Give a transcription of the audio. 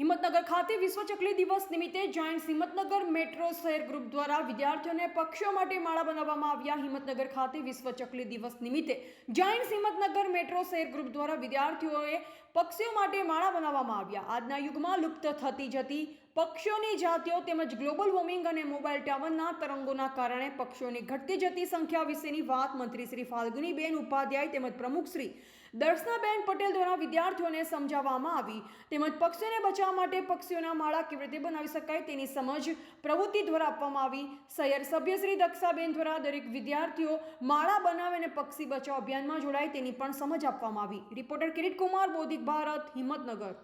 હિંમતનગર ખાતે વિશ્વ ચકલી દિવસ નિમિત્તે જાયન્ટ્સ હિંમતનગર મેટ્રો શહેર ગ્રુપ દ્વારા વિદ્યાર્થીઓને પક્ષીઓ માટે માળા બનાવવામાં આવ્યા. હિંમતનગર ખાતે વિશ્વ ચકલી દિવસ નિમિત્તે જાયન્ટ્સ હિંમતનગર મેટ્રો શહેર ગ્રુપ દ્વારા વિદ્યાર્થીઓએ પક્ષીઓ માટે માળા બનાવવામાં આવ્યા. આજના યુગમાં લુપ્ત થતી જતી પક્ષીઓની જાતિઓ તેમજ ગ્લોબલ વોર્મિંગ અને મોબાઈલ ટાવરના તરંગોના કારણે પક્ષીઓની ઘટતી જતી સંખ્યા વિશેની વાત મંત્રી શ્રી ફાલ્ગુનીબેન ઉપાધ્યાય તેમજ પ્રમુખ શ્રી દર્શનાબેન પટેલ દ્વારા વિદ્યાર્થીઓને સમજાવવામાં આવી. તેમજ પક્ષીઓને બચાવવા માટે પક્ષીઓના માળા કેવી રીતે બનાવી શકાય તેની સમજ પ્રવૃત્તિ દ્વારા આપવામાં આવી. શહેર સભ્ય શ્રી દક્ષાબેન દ્વારા દરેક વિદ્યાર્થીઓ માળા બનાવે અને પક્ષી બચાવ અભિયાનમાં જોડાય તેની પણ સમજ આપવામાં આવી. રિપોર્ટર કિરીટ કુમાર બોધિક ભારત, હિંમતનગર.